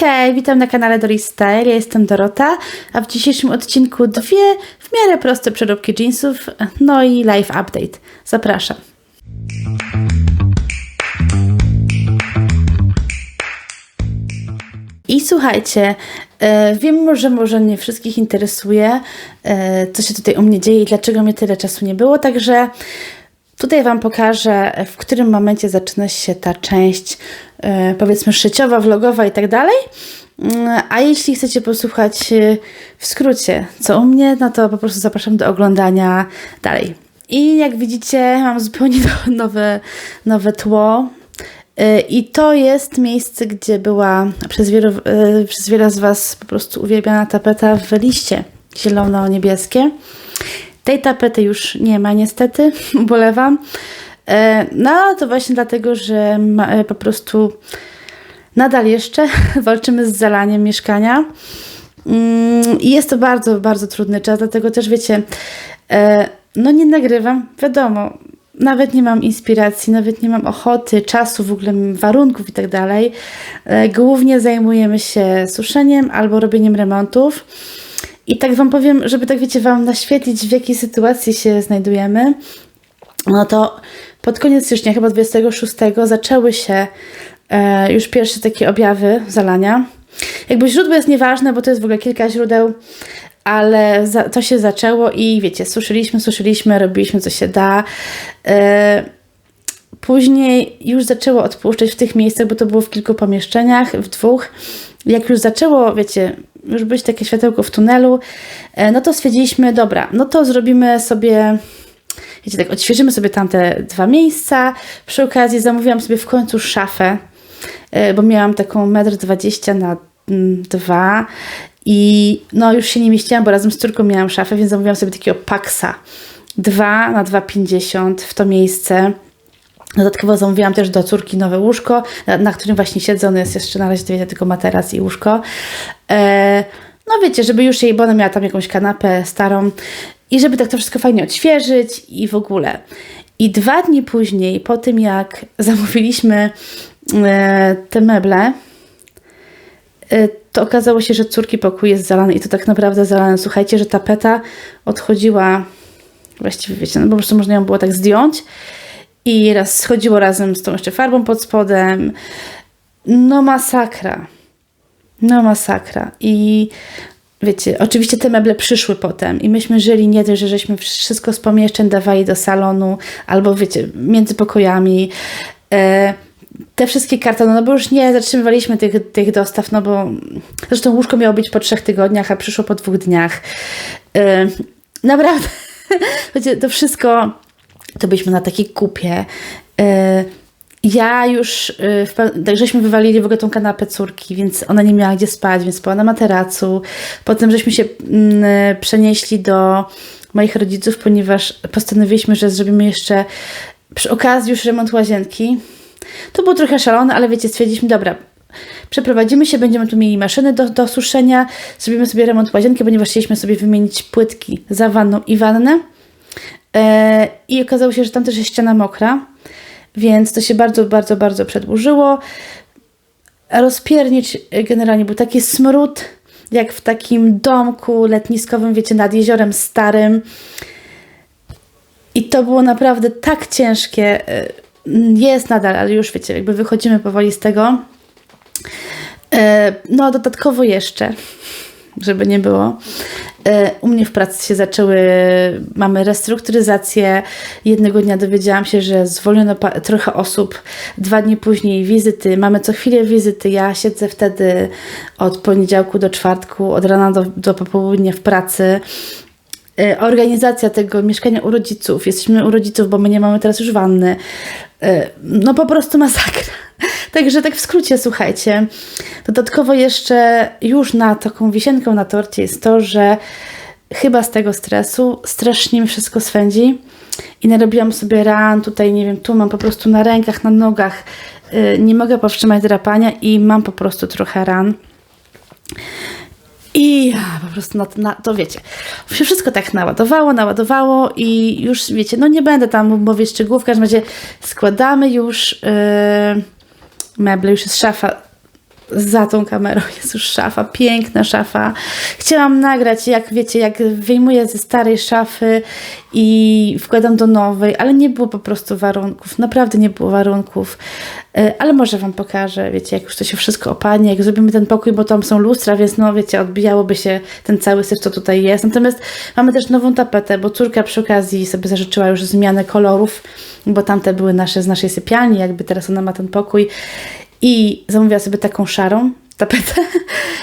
Hej, witam na kanale Doris Style, ja jestem Dorota, a w dzisiejszym odcinku dwie w miarę proste przeróbki jeansów, no i live update. Zapraszam. I słuchajcie, e, wiem, że może nie wszystkich interesuje, e, co się tutaj u mnie dzieje i dlaczego mnie tyle czasu nie było, także tutaj Wam pokażę, w którym momencie zaczyna się ta część, e, powiedzmy, szyciowa, vlogowa i tak dalej. Mm, A jeśli chcecie posłuchać e, w skrócie, co u mnie, no to po prostu zapraszam do oglądania dalej. I jak widzicie, mam zupełnie nowe, nowe tło. Y, I to jest miejsce, gdzie była przez wielu, przez wiele z Was po prostu uwielbiana tapeta w liście zielono-niebieskie. Tej tapety już nie ma niestety, ubolewam. Y, No to właśnie dlatego, że y, po prostu nadal jeszcze walczymy z zalaniem mieszkania. Mm, I jest to bardzo, bardzo trudny czas, dlatego też wiecie, e, no nie nagrywam, wiadomo, nawet nie mam inspiracji, nawet nie mam ochoty, czasu, w ogóle warunków i tak dalej. E, Głównie zajmujemy się suszeniem albo robieniem remontów. I tak Wam powiem, żeby tak wiecie, Wam naświetlić, w jakiej sytuacji się znajdujemy, no to pod koniec stycznia, chyba 26, zaczęły się e, już pierwsze takie objawy zalania. Jakby źródło jest nieważne, bo to jest w ogóle kilka źródeł, ale za, to się zaczęło i wiecie, suszyliśmy, suszyliśmy, robiliśmy co się da. E, Później już zaczęło odpuszczać w tych miejscach, bo to było w kilku pomieszczeniach, w dwóch. Jak już zaczęło, wiecie, już być takie światełko w tunelu, e, no to stwierdziliśmy, dobra, no to zrobimy sobie, wiecie, tak odświeżymy sobie tamte dwa miejsca. Przy okazji zamówiłam sobie w końcu szafę, e, bo miałam taką 1,20 m na 2 i no już się nie mieściłam, bo razem z córką miałam szafę, więc zamówiłam sobie takiego paksa 2 na 2,50 w to miejsce. Dodatkowo zamówiłam też do córki nowe łóżko, na, na którym właśnie siedzę. Ono jest jeszcze na razie wiecie, tylko materac i łóżko. E, no wiecie, żeby już jej, bo ona miała tam jakąś kanapę starą i żeby tak to wszystko fajnie odświeżyć i w ogóle. I dwa dni później, po tym jak zamówiliśmy e, te meble, e, to okazało się, że córki pokój jest zalany i to tak naprawdę zalane. Słuchajcie, że tapeta odchodziła, właściwie wiecie, no po prostu można ją było tak zdjąć i raz schodziło razem z tą jeszcze farbą pod spodem. No masakra. No masakra. I wiecie, oczywiście te meble przyszły potem i myśmy żyli nie dość, że żeśmy wszystko z pomieszczeń dawali do salonu albo wiecie, między pokojami. E, te wszystkie kartony, no bo już nie zatrzymywaliśmy tych, tych dostaw, no bo zresztą łóżko miało być po trzech tygodniach, a przyszło po dwóch dniach. E, naprawdę, wiecie, to wszystko to byliśmy na takiej kupie. E, Ja już, e, tak żeśmy wywalili w ogóle tą kanapę córki, więc ona nie miała gdzie spać, więc spała na materacu. Potem żeśmy się mm, e, przenieśli do moich rodziców, ponieważ postanowiliśmy, że zrobimy jeszcze przy okazji już remont łazienki. To było trochę szalone, ale wiecie, stwierdziliśmy, dobra, przeprowadzimy się, będziemy tu mieli maszyny do, do suszenia, zrobimy sobie remont łazienki, ponieważ chcieliśmy sobie wymienić płytki za wanną i wannę. E, I okazało się, że tam też jest ściana mokra, więc to się bardzo, bardzo, bardzo przedłużyło. Rozpiernicz e, generalnie był taki smród, jak w takim domku letniskowym, wiecie, nad jeziorem starym. I to było naprawdę tak ciężkie. e, Jest nadal, ale już wiecie, jakby wychodzimy powoli z tego. No, dodatkowo jeszcze, żeby nie było. E, U mnie w pracy się zaczęły, mamy restrukturyzację. Jednego dnia dowiedziałam się, że zwolniono trochę osób. Dwa dni później wizyty. Mamy co chwilę wizyty. Ja siedzę wtedy od poniedziałku do czwartku, od rana do, do popołudnia w pracy. E, Organizacja tego mieszkania u rodziców. Jesteśmy u rodziców, bo my nie mamy teraz już wanny. E, No po prostu masakra. Także tak w skrócie, słuchajcie. Dodatkowo jeszcze już na taką wisienką na torcie jest to, że chyba z tego stresu strasznie mi wszystko swędzi i narobiłam sobie ran, tutaj nie wiem, tu mam po prostu na rękach, na nogach, y, nie mogę powstrzymać drapania i mam po prostu trochę ran. I ja po prostu na, na, to wiecie, się wszystko tak naładowało, naładowało i już wiecie, no nie będę tam mówić szczegółów, w każdym razie składamy już yy, meble, już jest szafa za tą kamerą jest już szafa, piękna szafa. Chciałam nagrać, jak wiecie, jak wyjmuję ze starej szafy i wkładam do nowej, ale nie było po prostu warunków, naprawdę nie było warunków. E, ale może Wam pokażę, wiecie, jak już to się wszystko opadnie, jak zrobimy ten pokój, bo tam są lustra, więc no wiecie, odbijałoby się ten cały syf, co tutaj jest. Natomiast mamy też nową tapetę, bo córka przy okazji sobie zażyczyła już zmianę kolorów, bo tamte były nasze z naszej sypialni, jakby teraz ona ma ten pokój i zamówiła sobie taką szarą tapetę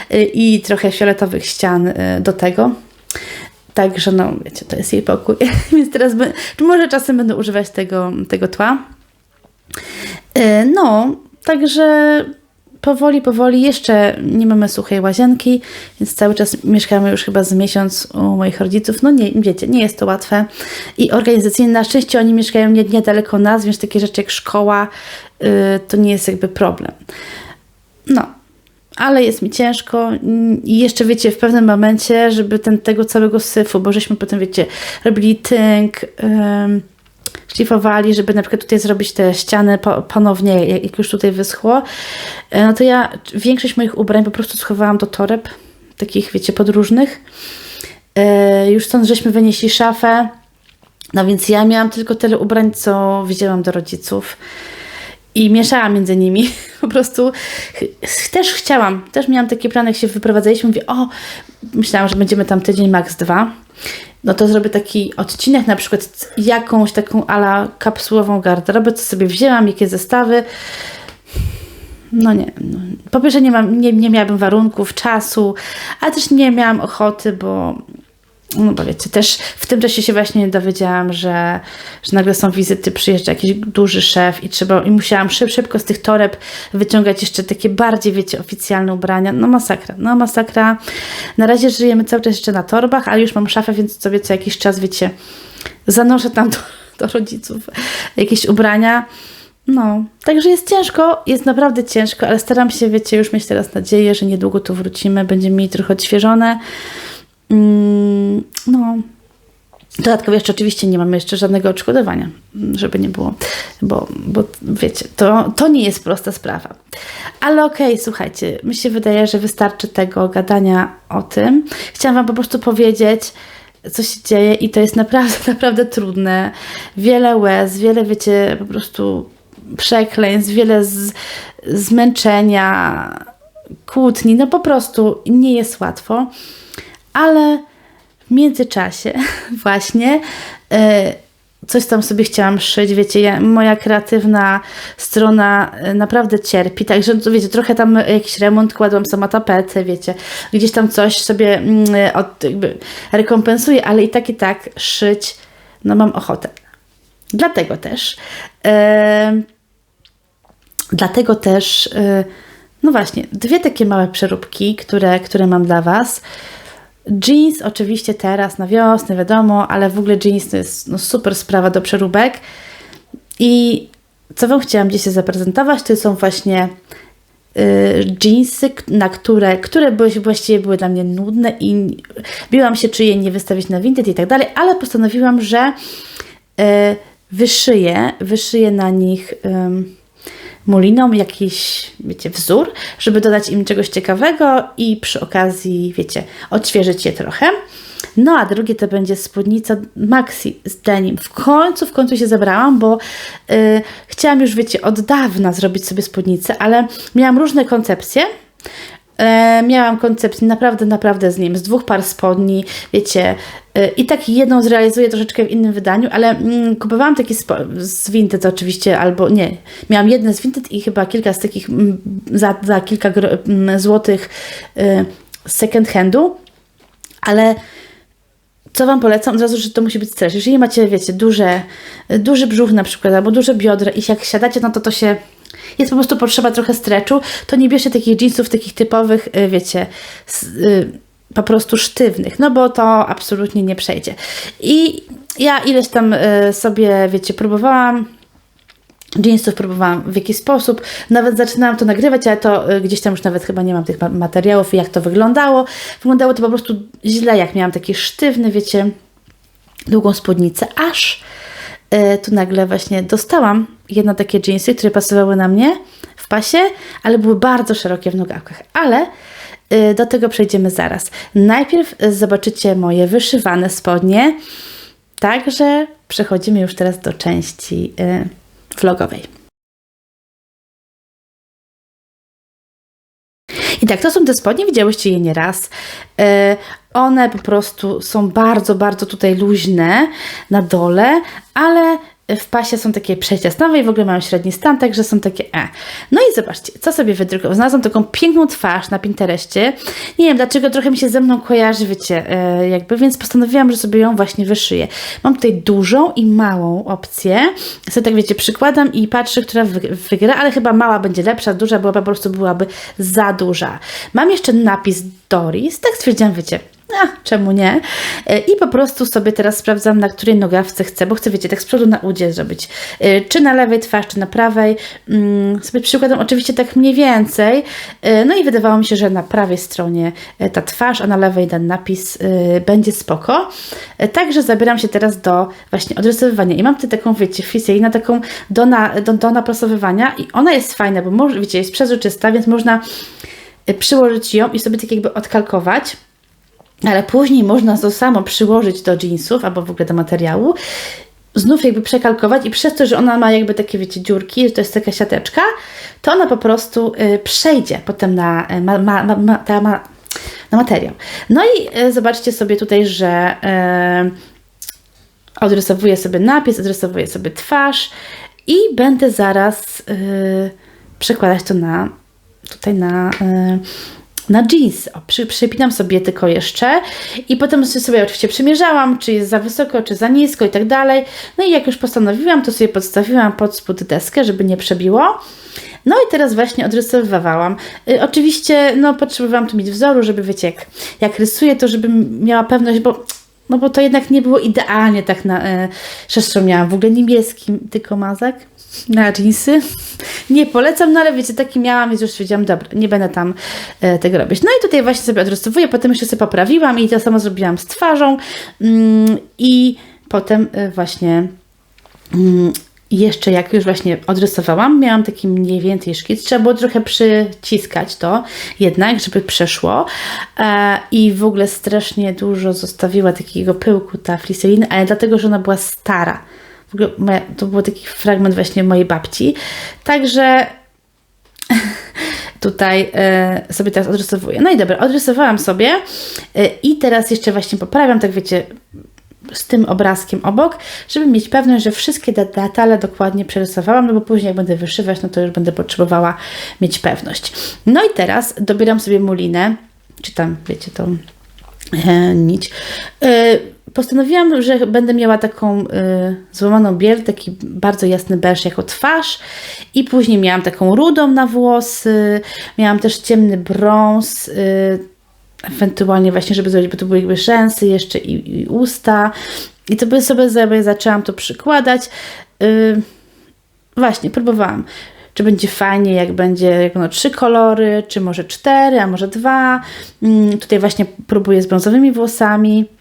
i trochę fioletowych ścian y, do tego. Także no, wiecie, to jest jej pokój. Więc teraz, by, może czasem będę używać tego, tego tła. Y, no, także powoli, powoli jeszcze nie mamy suchej łazienki, więc cały czas mieszkamy już chyba z miesiąc u moich rodziców. No nie, wiecie, nie jest to łatwe. I organizacyjnie, na szczęście oni mieszkają niedaleko nas, więc takie rzeczy jak szkoła, yy, to nie jest jakby problem. No, ale jest mi ciężko i jeszcze wiecie, w pewnym momencie, żeby ten, tego całego syfu, bo żeśmy potem wiecie, robili tynk, yy, szlifowali, żeby na przykład tutaj zrobić te ściany ponownie, jak już tutaj wyschło, e, no to ja większość moich ubrań po prostu schowałam do toreb, takich wiecie, podróżnych. E, już stąd żeśmy wynieśli szafę, no więc ja miałam tylko tyle ubrań, co wzięłam do rodziców i mieszałam między nimi. Po prostu też chciałam, też miałam takie plany, jak się wyprowadzaliśmy, mówię, o, myślałam, że będziemy tam tydzień, max dwa no to zrobię taki odcinek, na przykład jakąś taką ala kapsułową garderobę, co sobie wzięłam, jakie zestawy. No nie, no. po pierwsze nie, mam, nie, nie miałabym warunków, czasu, a też nie miałam ochoty, bo no bo wiecie, też w tym czasie się właśnie dowiedziałam, że, że nagle są wizyty, przyjeżdża jakiś duży szef i trzeba, i musiałam szyb, szybko z tych toreb wyciągać jeszcze takie bardziej, wiecie, oficjalne ubrania. No masakra, no masakra. Na razie żyjemy cały czas jeszcze na torbach, ale już mam szafę, więc sobie co jakiś czas, wiecie, zanoszę tam do, do rodziców jakieś ubrania. No, także jest ciężko, jest naprawdę ciężko, ale staram się, wiecie, już mieć teraz nadzieję, że niedługo tu wrócimy, będziemy mieli trochę odświeżone. Mm, no. Dodatkowo jeszcze oczywiście nie mamy jeszcze żadnego odszkodowania, żeby nie było, bo, bo wiecie, to, to nie jest prosta sprawa. Ale okej, okay, słuchajcie, mi się wydaje, że wystarczy tego gadania o tym. Chciałam Wam po prostu powiedzieć, co się dzieje i to jest naprawdę, naprawdę trudne. Wiele łez, wiele, wiecie, po prostu przekleństw, wiele z, zmęczenia, kłótni, no po prostu nie jest łatwo ale w międzyczasie właśnie e, coś tam sobie chciałam szyć, wiecie, ja, moja kreatywna strona e, naprawdę cierpi, także wiecie, trochę tam jakiś remont, kładłam sama tapetę, wiecie, gdzieś tam coś sobie mm, e, od, jakby rekompensuję, ale i tak i tak szyć, no mam ochotę. Dlatego też dlatego też no właśnie, dwie takie małe przeróbki, które, które mam dla Was. Jeans oczywiście teraz na wiosnę, wiadomo, ale w ogóle jeans to jest no, super sprawa do przeróbek. I co Wam chciałam dzisiaj zaprezentować, to są właśnie y, jeansy, na które, które były, właściwie były dla mnie nudne i biłam się, czy je nie wystawić na Vinted i tak dalej, ale postanowiłam, że y, wyszyję, wyszyję na nich... Y, muliną jakiś, wiecie, wzór, żeby dodać im czegoś ciekawego i przy okazji, wiecie, odświeżyć je trochę. No a drugie to będzie spódnica maxi z denim. W końcu, w końcu się zebrałam, bo yy, chciałam już, wiecie, od dawna zrobić sobie spódnicę, ale miałam różne koncepcje. E, miałam koncepcję naprawdę, naprawdę z nim, z dwóch par spodni, wiecie, e, i tak jedną zrealizuję troszeczkę w innym wydaniu, ale mm, kupowałam takie z Vinted oczywiście, albo nie, miałam jedne z Vinted i chyba kilka z takich mm, za, za kilka mm, złotych e, second handu, ale co Wam polecam? Od razu, że to musi być stres. Jeżeli macie, wiecie, duże, duży brzuch na przykład, albo duże biodra i jak siadacie, no to to się jest po prostu potrzeba trochę streczu, to nie bierzcie takich jeansów, takich typowych, y, wiecie, y, po prostu sztywnych, no bo to absolutnie nie przejdzie. I ja ileś tam y, sobie, wiecie, próbowałam jeansów próbowałam w jakiś sposób. Nawet zaczynałam to nagrywać, ale to gdzieś tam już nawet chyba nie mam tych materiałów jak to wyglądało. Wyglądało to po prostu źle, jak miałam taki sztywny, wiecie, długą spódnicę, aż tu nagle właśnie dostałam jedne takie jeansy, które pasowały na mnie w pasie, ale były bardzo szerokie w nogawkach. Ale y, do tego przejdziemy zaraz. Najpierw y, zobaczycie moje wyszywane spodnie. Także przechodzimy już teraz do części vlogowej. I tak, to są te spodnie, widziałyście je nieraz. E, one po prostu są bardzo, bardzo tutaj luźne na dole, ale w pasie są takie przejścia stanowe i w ogóle mają średni stan, także są takie e. No i zobaczcie, co sobie wydrukowałam. Znalazłam taką piękną twarz na Pinterestie. Nie wiem dlaczego, trochę mi się ze mną kojarzy, wiecie, e, jakby, więc postanowiłam, że sobie ją właśnie wyszyję. Mam tutaj dużą i małą opcję. Sobie tak, wiecie, przykładam i patrzę, która wygra, ale chyba mała będzie lepsza, duża była po prostu byłaby za duża. Mam jeszcze napis Doris, tak stwierdziłam, wiecie, a, czemu nie? E, I po prostu sobie teraz sprawdzam, na której nogawce chcę, bo chcę, wiecie, tak z przodu na udzie zrobić. E, czy na lewej twarz, czy na prawej. Mm, sobie przykładam oczywiście tak mniej więcej. E, no i wydawało mi się, że na prawej stronie ta twarz, a na lewej ten napis będzie spoko. Także zabieram się teraz do właśnie odrysowywania. I mam tutaj taką, wiecie, na taką do, na, do, do naprasowywania i ona jest fajna, bo może, wiecie, jest przezroczysta, więc można przyłożyć ją i sobie tak jakby odkalkować ale później można to samo przyłożyć do jeansów albo w ogóle do materiału, znów jakby przekalkować i przez to, że ona ma jakby takie, wiecie, dziurki, że to jest taka siateczka, to ona po prostu y, przejdzie potem na, y, ma, ma, ma, ta, ma, na materiał. No i y, zobaczcie sobie tutaj, że y, odrysowuję sobie napis, odrysowuję sobie twarz i będę zaraz y, przekładać to na tutaj na y, na jeans. O, przy, przypinam sobie tylko jeszcze i potem sobie oczywiście przymierzałam, czy jest za wysoko, czy za nisko i tak dalej. No i jak już postanowiłam, to sobie podstawiłam pod spód deskę, żeby nie przebiło. No i teraz właśnie odrysowywałam. Y, oczywiście, no potrzebowałam tu mieć wzoru, żeby wiecie, jak, jak rysuję, to żebym miała pewność, bo no bo to jednak nie było idealnie tak na y, miałam w ogóle niebieski tylko mazak na jeansy. Nie polecam, no ale wiecie, taki miałam, więc już stwierdziłam, dobra, nie będę tam e, tego robić. No i tutaj właśnie sobie odrysowuję, potem jeszcze sobie poprawiłam i to samo zrobiłam z twarzą mm, i potem e, właśnie mm, jeszcze jak już właśnie odrysowałam, miałam taki mniej więcej szkic. Trzeba było trochę przyciskać to jednak, żeby przeszło. E, I w ogóle strasznie dużo zostawiła takiego pyłku ta fliselina, ale dlatego, że ona była stara. W ogóle moja, to był taki fragment właśnie mojej babci. Także tutaj e, sobie teraz odrysowuję. No i dobra, odrysowałam sobie e, i teraz jeszcze właśnie poprawiam, tak wiecie, z tym obrazkiem obok, żeby mieć pewność, że wszystkie detale dokładnie przerysowałam, no bo później jak będę wyszywać, no to już będę potrzebowała mieć pewność. No i teraz dobieram sobie mulinę, czy tam, wiecie, tą e, nić. E, postanowiłam, że będę miała taką y, złamaną biel, taki bardzo jasny beż jako twarz i później miałam taką rudą na włosy, miałam też ciemny brąz, y, ewentualnie właśnie, żeby zrobić, bo to były jakby rzęsy jeszcze i, i usta i to by sobie, sobie zaczęłam to przykładać. Y, właśnie, próbowałam czy będzie fajnie, jak będzie jak no, trzy kolory, czy może cztery, a może dwa. Mm, tutaj właśnie próbuję z brązowymi włosami.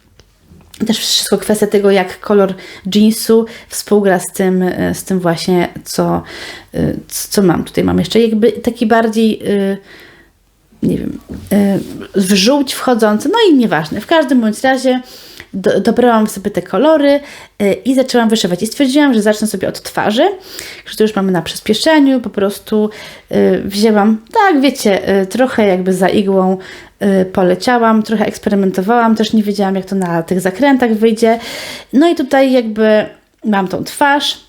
Też wszystko kwestia tego, jak kolor jeansu współgra z tym, e, z tym właśnie, co, e, co mam. Tutaj mam jeszcze jakby taki bardziej e, nie wiem, w żółć wchodzący, no i nieważne. W każdym bądź razie do, dobrałam sobie te kolory y, i zaczęłam wyszywać. I stwierdziłam, że zacznę sobie od twarzy, że to już mamy na przyspieszeniu, po prostu y, wzięłam, tak wiecie, trochę jakby za igłą poleciałam, trochę eksperymentowałam, też nie wiedziałam jak to na tych zakrętach wyjdzie. No i tutaj jakby mam tą twarz,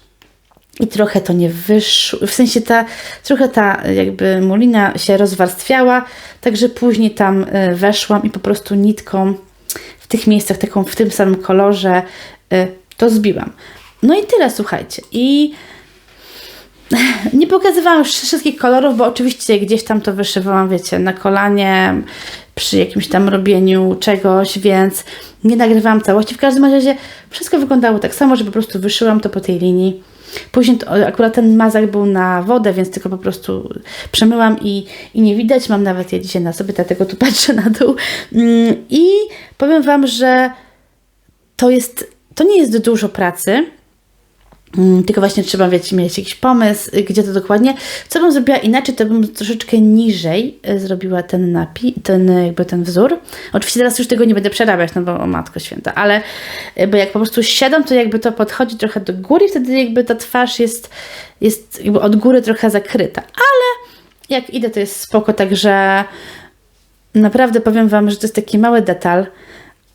i trochę to nie wyszło, w sensie ta, trochę ta jakby mulina się rozwarstwiała, także później tam weszłam i po prostu nitką w tych miejscach, taką w tym samym kolorze, y, to zbiłam. No i tyle, słuchajcie. I nie pokazywałam wszystkich kolorów, bo oczywiście gdzieś tam to wyszywałam, wiecie, na kolanie, przy jakimś tam robieniu czegoś, więc nie nagrywałam całości. W każdym razie wszystko wyglądało tak samo, że po prostu wyszyłam to po tej linii Później to, akurat ten mazak był na wodę, więc tylko po prostu przemyłam i, i nie widać. Mam nawet je dzisiaj na sobie, dlatego tu patrzę na dół. Mm, I powiem Wam, że to jest, to nie jest dużo pracy. Mm, Tylko właśnie trzeba wiecie, mieć jakiś pomysł, y, gdzie to dokładnie. Co bym zrobiła inaczej, to bym troszeczkę niżej y, zrobiła ten napi, ten y, jakby ten wzór. Oczywiście teraz już tego nie będę przerabiać, no bo o matko święta, ale bo jak po prostu siadam, to jakby to podchodzi trochę do góry wtedy jakby ta twarz jest, jest jakby od góry trochę zakryta. Ale jak idę, to jest spoko, także naprawdę powiem Wam, że to jest taki mały detal,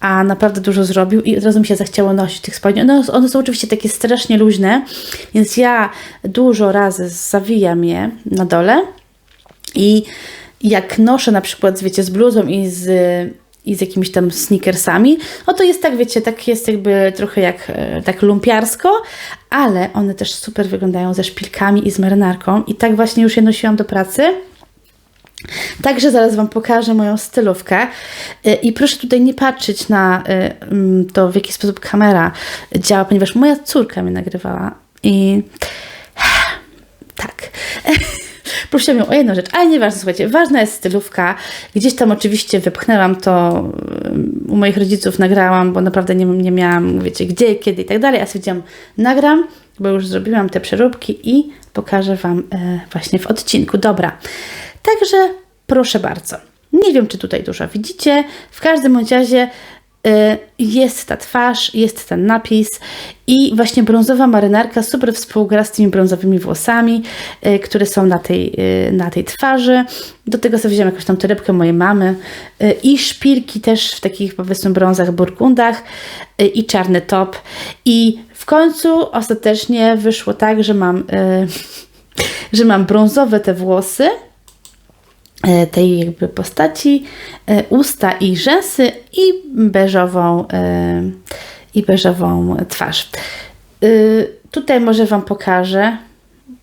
a naprawdę dużo zrobił i od razu mi się zachciało nosić tych spodni. One, one są oczywiście takie strasznie luźne, więc ja dużo razy zawijam je na dole i jak noszę na przykład, wiecie, z bluzą i z, i z jakimiś tam sneakersami, no to jest tak, wiecie, tak jest jakby trochę jak e, tak lumpiarsko, ale one też super wyglądają ze szpilkami i z marynarką i tak właśnie już je nosiłam do pracy. Także zaraz Wam pokażę moją stylówkę Y, i proszę tutaj nie patrzeć na y, mm, to, w jaki sposób kamera działa, ponieważ moja córka mnie nagrywała i tak. Prosiłam ją o jedną rzecz, ale nieważne, słuchajcie, ważna jest stylówka. Gdzieś tam oczywiście wypchnęłam to, y, u moich rodziców nagrałam, bo naprawdę nie, nie miałam, wiecie, gdzie, kiedy i tak dalej, a stwierdziłam, nagram, bo już zrobiłam te przeróbki i pokażę Wam właśnie w odcinku. Dobra, także proszę bardzo. Nie wiem, czy tutaj dużo widzicie. W każdym razie y, jest ta twarz, jest ten napis i właśnie brązowa marynarka super współgra z tymi brązowymi włosami, y, które są na tej, y, na tej twarzy. Do tego sobie wziąłem jakąś tam torebkę mojej mamy i szpilki też w takich powiedzmy brązach, burgundach i czarny top. I w końcu ostatecznie wyszło tak, że mam, że mam brązowe te włosy, tej jakby postaci, e, usta i rzęsy i beżową, e, i beżową twarz. Tutaj może Wam pokażę,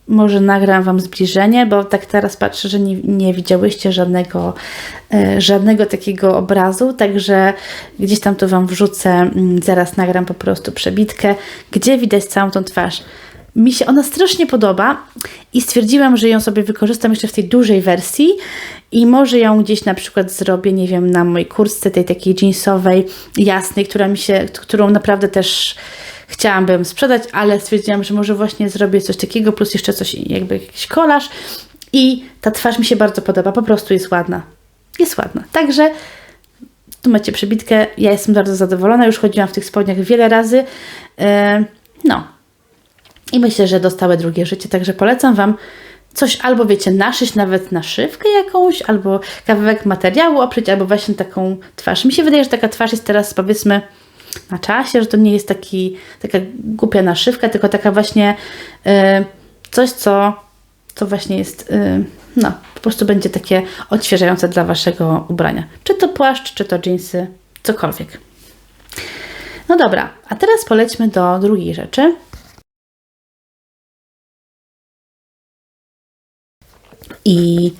może nagram Wam zbliżenie, bo tak teraz patrzę, że nie, nie widziałyście żadnego, e, żadnego takiego obrazu, także gdzieś tam to Wam wrzucę, mm, zaraz nagram po prostu przebitkę, gdzie widać całą tą twarz. Mi się ona strasznie podoba i stwierdziłam, że ją sobie wykorzystam jeszcze w tej dużej wersji i może ją gdzieś na przykład zrobię, nie wiem, na mojej kurtce tej takiej jeansowej, jasnej, która mi się, którą naprawdę też chciałabym sprzedać, ale stwierdziłam, że może właśnie zrobię coś takiego, plus jeszcze coś, jakby jakiś kolaż i ta twarz mi się bardzo podoba, po prostu jest ładna. Jest ładna. Także tu macie przebitkę, ja jestem bardzo zadowolona, już chodziłam w tych spodniach wiele razy. Yy, no, i myślę, że dostały drugie życie, także polecam Wam coś albo wiecie, naszyć nawet naszywkę jakąś, albo kawałek materiału oprzeć, albo właśnie taką twarz. Mi się wydaje, że taka twarz jest teraz powiedzmy na czasie, że to nie jest taki, taka głupia naszywka, tylko taka właśnie y, coś, co, co właśnie jest, y, no, po prostu będzie takie odświeżające dla Waszego ubrania. Czy to płaszcz, czy to dżinsy, cokolwiek. No dobra, a teraz polećmy do drugiej rzeczy. I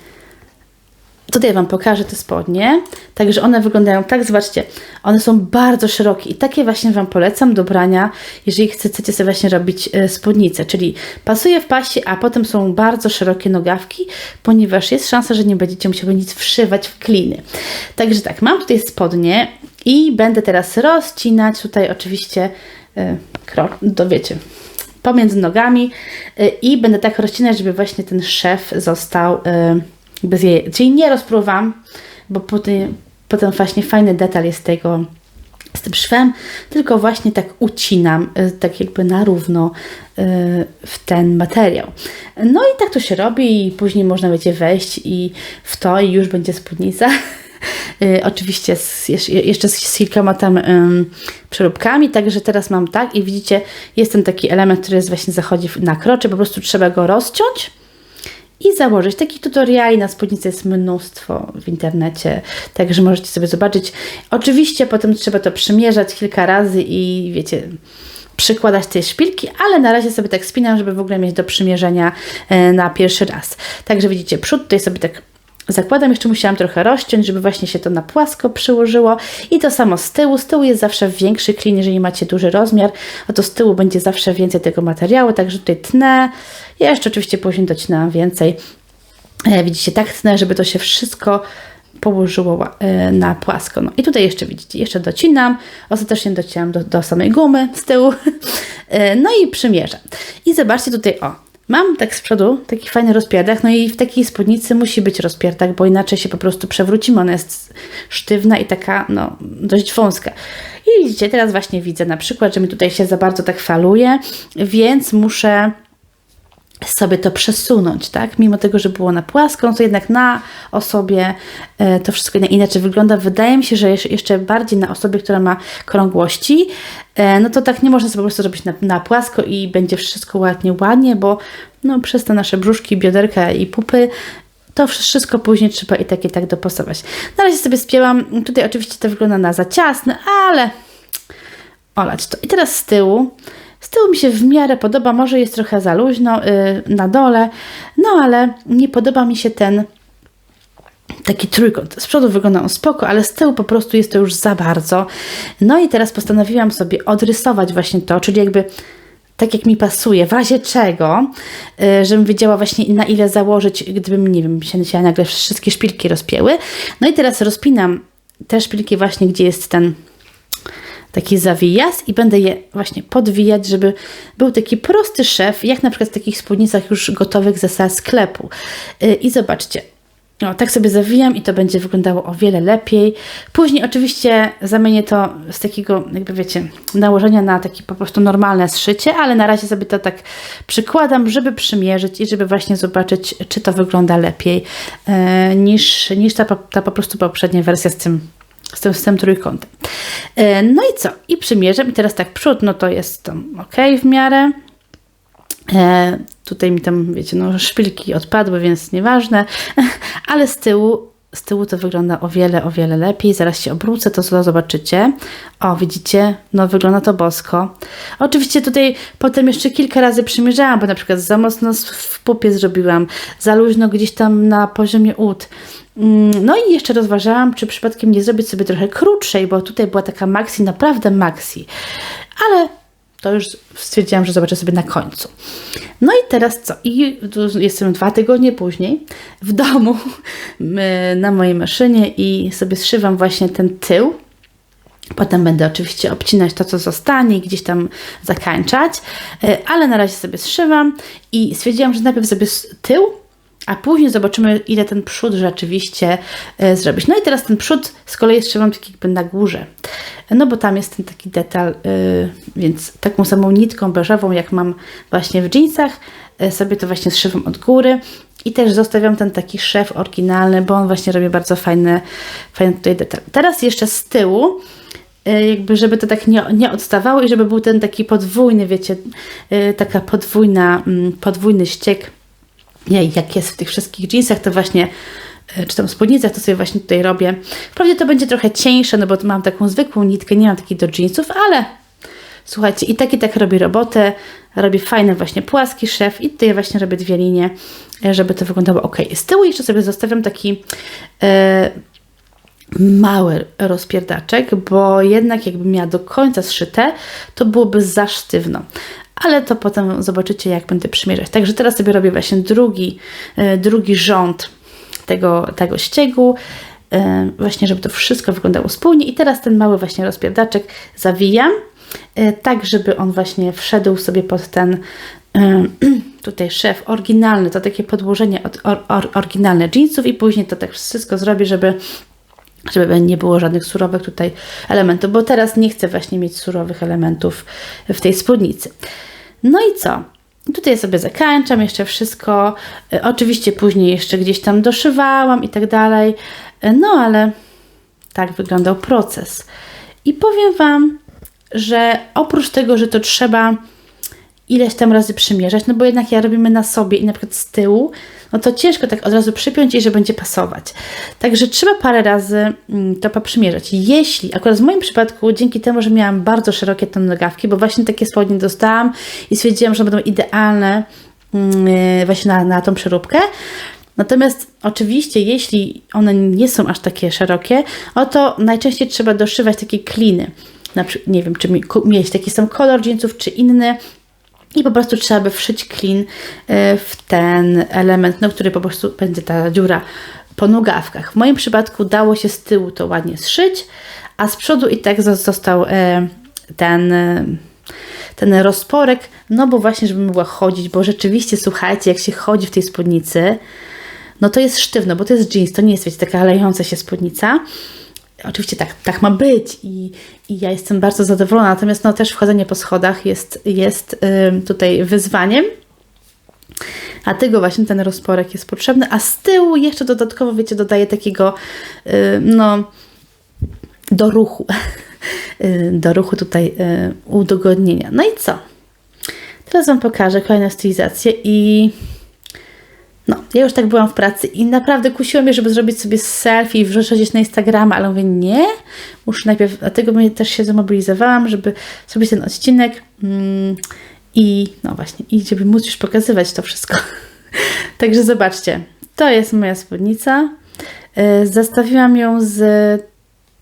tutaj Wam pokażę te spodnie. Także one wyglądają tak, zobaczcie, one są bardzo szerokie i takie właśnie Wam polecam do brania, jeżeli chcecie sobie właśnie robić e, spódnicę, czyli pasuje w pasie, a potem są bardzo szerokie nogawki, ponieważ jest szansa, że nie będziecie musiały nic wszywać w kliny. Także tak, mam tutaj spodnie i będę teraz rozcinać tutaj oczywiście e, krok, to wiecie, pomiędzy nogami y, i będę tak rozcinać, żeby właśnie ten szef został y, bez jej. Czyli nie rozpruwam, bo potem, potem właśnie fajny detal jest tego z tym szwem, tylko właśnie tak ucinam, y, tak jakby na równo w ten materiał. No i tak to się robi i później można będzie wejść i w to i już będzie spódnica. Y, oczywiście z, jeszcze z, z kilkoma tam ym, przeróbkami, także teraz mam tak i widzicie, jest ten taki element, który jest właśnie zachodzi na krocze, po prostu trzeba go rozciąć i założyć. Takich tutoriali na spódnicę jest mnóstwo w internecie, także możecie sobie zobaczyć. Oczywiście potem trzeba to przymierzać kilka razy i wiecie, przykładać te szpilki, ale na razie sobie tak spinam, żeby w ogóle mieć do przymierzenia e, na pierwszy raz. Także widzicie, przód tutaj sobie tak zakładam, jeszcze musiałam trochę rozciąć, żeby właśnie się to na płasko przyłożyło i to samo z tyłu, z tyłu jest zawsze większy klin, jeżeli macie duży rozmiar, a to z tyłu będzie zawsze więcej tego materiału, także tutaj tnę, ja jeszcze oczywiście później docinałam więcej, e, widzicie, tak tnę, żeby to się wszystko położyło e, na płasko. No i tutaj jeszcze widzicie, jeszcze docinam, ostatecznie dociąłem do, do samej gumy z tyłu, e, no i przymierzam. I zobaczcie tutaj, o, mam tak z przodu taki fajny rozpierdach, no i w takiej spódnicy musi być rozpierdach, bo inaczej się po prostu przewrócimy, ona jest sztywna i taka, no, dość wąska. I widzicie, teraz właśnie widzę na przykład, że mi tutaj się za bardzo tak faluje, więc muszę sobie to przesunąć, tak? Mimo tego, że było na płaską, to jednak na osobie e, to wszystko inaczej wygląda. Wydaje mi się, że jeszcze bardziej na osobie, która ma krągłości, e, no to tak nie można sobie po prostu zrobić na, na płasko i będzie wszystko ładnie, ładnie, bo no, przez te nasze brzuszki, bioderka i pupy to wszystko później trzeba i tak i tak dopasować. Na razie sobie spięłam. Tutaj oczywiście to wygląda na za ciasne, ale olać to. I teraz z tyłu z tyłu mi się w miarę podoba, może jest trochę za luźno yy, na dole, no ale nie podoba mi się ten taki trójkąt. Z przodu wygląda on spoko, ale z tyłu po prostu jest to już za bardzo. No i teraz postanowiłam sobie odrysować właśnie to, czyli jakby tak jak mi pasuje, w razie czego, yy, żebym wiedziała właśnie na ile założyć, gdybym, nie wiem, się, się nagle wszystkie szpilki rozpięły. No i teraz rozpinam te szpilki właśnie, gdzie jest ten taki zawijas i będę je właśnie podwijać, żeby był taki prosty szef, jak na przykład w takich spódnicach już gotowych ze sklepu. Y, I zobaczcie, tak sobie zawijam i to będzie wyglądało o wiele lepiej. Później oczywiście zamienię to z takiego, jakby wiecie, nałożenia na takie po prostu normalne zszycie, ale na razie sobie to tak przykładam, żeby przymierzyć i żeby właśnie zobaczyć, czy to wygląda lepiej e, niż, niż ta, ta po prostu poprzednia wersja z tym z tym, z tym trójkątem. No i co? I przymierzam i teraz tak przód, no to jest tam ok w miarę. E, tutaj mi tam, wiecie, no szpilki odpadły, więc nieważne, ale z tyłu z tyłu to wygląda o wiele, o wiele lepiej. Zaraz się obrócę, to zobaczycie. O, widzicie? No wygląda to bosko. Oczywiście tutaj potem jeszcze kilka razy przymierzałam, bo na przykład za mocno w pupie zrobiłam, za luźno gdzieś tam na poziomie ud. Mm, no i jeszcze rozważałam, czy przypadkiem nie zrobić sobie trochę krótszej, bo tutaj była taka maxi, naprawdę maxi. Ale to już stwierdziłam, że zobaczę sobie na końcu. No i teraz co? I jestem dwa tygodnie później w domu na mojej maszynie i sobie zszywam właśnie ten tył. Potem będę oczywiście obcinać to, co zostanie i gdzieś tam zakańczać, e, ale na razie sobie zszywam i stwierdziłam, że najpierw sobie tył, a później zobaczymy, ile ten przód rzeczywiście e, zrobić. No i teraz ten przód z kolei zszywam tak jakby na górze, no bo tam jest ten taki detal, e, więc taką samą nitką beżową, jak mam właśnie w jeansach, e, sobie to właśnie zszywam od góry. I też zostawiam ten taki szef oryginalny, bo on właśnie robi bardzo fajny, fajny tutaj detal. Teraz jeszcze z tyłu, jakby żeby to tak nie, nie odstawało i żeby był ten taki podwójny, wiecie, taka podwójna, mm, podwójny ściek jak jest w tych wszystkich jeansach, to właśnie e, czy tam spódnicach, to sobie właśnie tutaj robię. Wprawdzie to będzie trochę cieńsze, no bo mam taką zwykłą nitkę, nie mam takiej do jeansów, ale słuchajcie, i tak i tak robię robotę, robię fajny właśnie płaski szef i tutaj właśnie robię dwie linie, e, żeby to wyglądało ok. Z tyłu jeszcze sobie zostawiam taki e, mały rozpierdaczek, bo jednak jakbym miała do końca zszyte, to byłoby za sztywno ale to potem zobaczycie, jak będę przymierzać. Także teraz sobie robię właśnie drugi, e, drugi rząd tego, tego ściegu, e, właśnie żeby to wszystko wyglądało spójnie i teraz ten mały właśnie rozpierdaczek zawijam, e, tak żeby on właśnie wszedł sobie pod ten tutaj szef oryginalny, to takie podłożenie od or, or, oryginalne jeansów i później to tak wszystko zrobię, żeby żeby nie było żadnych surowych tutaj elementów, bo teraz nie chcę właśnie mieć surowych elementów w tej spódnicy. No i co? Tutaj sobie zakończam jeszcze wszystko. E, oczywiście później jeszcze gdzieś tam doszywałam i tak dalej. E, no ale tak wyglądał proces. I powiem Wam, że oprócz tego, że to trzeba ileś tam razy przymierzać, no bo jednak ja robimy na sobie i na przykład z tyłu, no to ciężko tak od razu przypiąć i że będzie pasować. Także trzeba parę razy mm, to poprzymierzać. Jeśli, akurat w moim przypadku, dzięki temu, że miałam bardzo szerokie te nogawki, bo właśnie takie spodnie dostałam i stwierdziłam, że będą idealne mm, e, właśnie na, na tą przeróbkę, Natomiast oczywiście, jeśli one nie są aż takie szerokie, to najczęściej trzeba doszywać takie kliny. Na przykład, nie wiem, czy mieć taki sam kolor jeansów, czy inny, i po prostu trzeba by wszyć klin e, w ten element, no, który po prostu będzie ta dziura po nogawkach. W moim przypadku dało się z tyłu to ładnie zszyć, a z przodu i tak został e, ten, e, ten rozporek, no bo właśnie, żeby mogła chodzić, bo rzeczywiście, słuchajcie, jak się chodzi w tej spódnicy, no to jest sztywno, bo to jest jeans, to nie jest, wiecie, taka lejąca się spódnica. Oczywiście tak, tak ma być i, i ja jestem bardzo zadowolona, natomiast no też wchodzenie po schodach jest, jest tutaj wyzwaniem. A tego właśnie ten rozporek jest potrzebny, a z tyłu jeszcze dodatkowo, wiecie, dodaje takiego no do ruchu, do ruchu tutaj udogodnienia. No i co? Teraz Wam pokażę kolejną stylizację i no, ja już tak byłam w pracy i naprawdę kusiło mnie, żeby zrobić sobie selfie i wrzucić na Instagrama, ale mówię nie, muszę najpierw, dlatego mnie też się zmobilizowałam, żeby zrobić ten odcinek mm, i no właśnie, i żeby móc już pokazywać to wszystko. Także zobaczcie, to jest moja spódnica. Yy, Zastawiłam ją z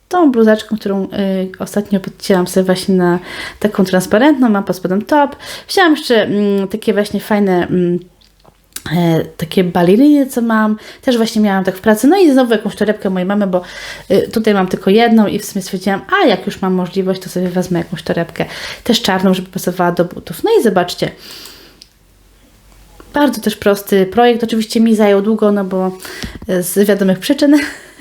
tą bluzaczką, którą y, ostatnio podcięłam sobie właśnie na taką transparentną, mam pod spodem top. Wzięłam jeszcze mm, takie właśnie fajne mm, takie baleriny, co mam. Też właśnie miałam tak w pracy. No i znowu jakąś torebkę mojej mamy, bo y, tutaj mam tylko jedną i w sumie stwierdziłam, a jak już mam możliwość, to sobie wezmę jakąś torebkę, też czarną, żeby pasowała do butów. No i zobaczcie. Bardzo też prosty projekt. Oczywiście mi zajął długo, no bo y, z wiadomych przyczyn,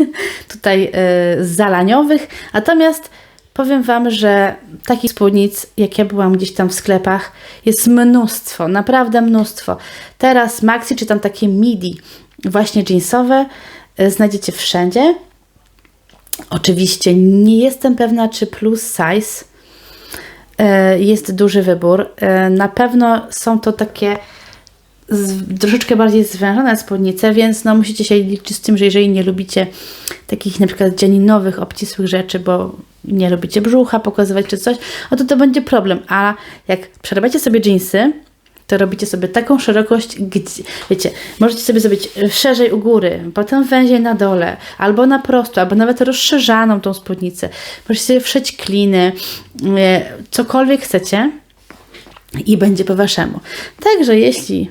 tutaj zalaniowych. Natomiast Powiem Wam, że takich spódnic, jak ja byłam gdzieś tam w sklepach, jest mnóstwo, naprawdę mnóstwo. Teraz maxi, czy tam takie midi, właśnie jeansowe, e, znajdziecie wszędzie. Oczywiście nie jestem pewna, czy plus size e, jest duży wybór. E, na pewno są to takie troszeczkę bardziej zwężone spódnice, więc no musicie się liczyć z tym, że jeżeli nie lubicie takich na przykład dzianinowych, obcisłych rzeczy, bo nie lubicie brzucha pokazywać czy coś, no to to będzie problem. A jak przerabiacie sobie jeansy, to robicie sobie taką szerokość, gdzie, wiecie, możecie sobie zrobić szerzej u góry, potem węziej na dole, albo na prosto, albo nawet rozszerzaną tą spódnicę. Możecie sobie wszeć kliny, e, cokolwiek chcecie i będzie po waszemu. Także jeśli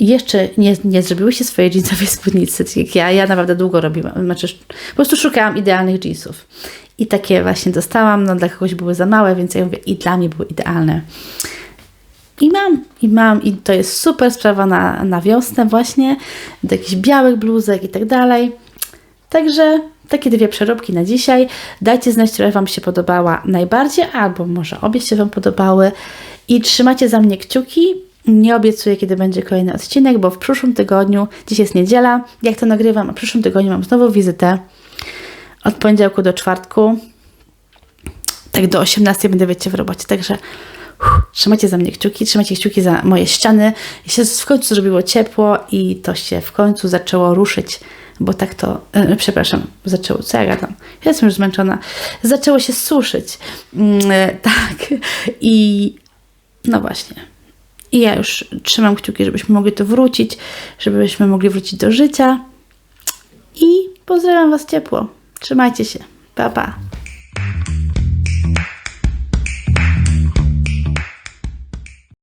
jeszcze nie, nie zrobiłyście swojej jeansowej spódnicy, tak jak ja, ja naprawdę długo robiłam, znaczy po prostu szukałam idealnych jeansów. I takie właśnie dostałam, no dla kogoś były za małe, więc ja mówię, i dla mnie były idealne. I mam, i mam, i to jest super sprawa na, na wiosnę właśnie, do jakichś białych bluzek i tak dalej. Także takie dwie przeróbki na dzisiaj. Dajcie znać, która Wam się podobała najbardziej, albo może obie się Wam podobały. I trzymacie za mnie kciuki. Nie obiecuję, kiedy będzie kolejny odcinek, bo w przyszłym tygodniu, dziś jest niedziela, jak to nagrywam, a w przyszłym tygodniu mam znowu wizytę od poniedziałku do czwartku. Tak do 18 będę, wiecie, w robocie. Także uff, trzymajcie za mnie kciuki, trzymajcie kciuki za moje ściany. I się w końcu zrobiło ciepło i to się w końcu zaczęło ruszyć, bo tak to, e, przepraszam, zaczęło, co ja gadam? Jestem już zmęczona. Zaczęło się suszyć. Mm, e, tak. I no właśnie. I ja już trzymam kciuki, żebyśmy mogli to wrócić, żebyśmy mogli wrócić do życia. I pozdrawiam Was ciepło. Trzymajcie się. Pa, pa.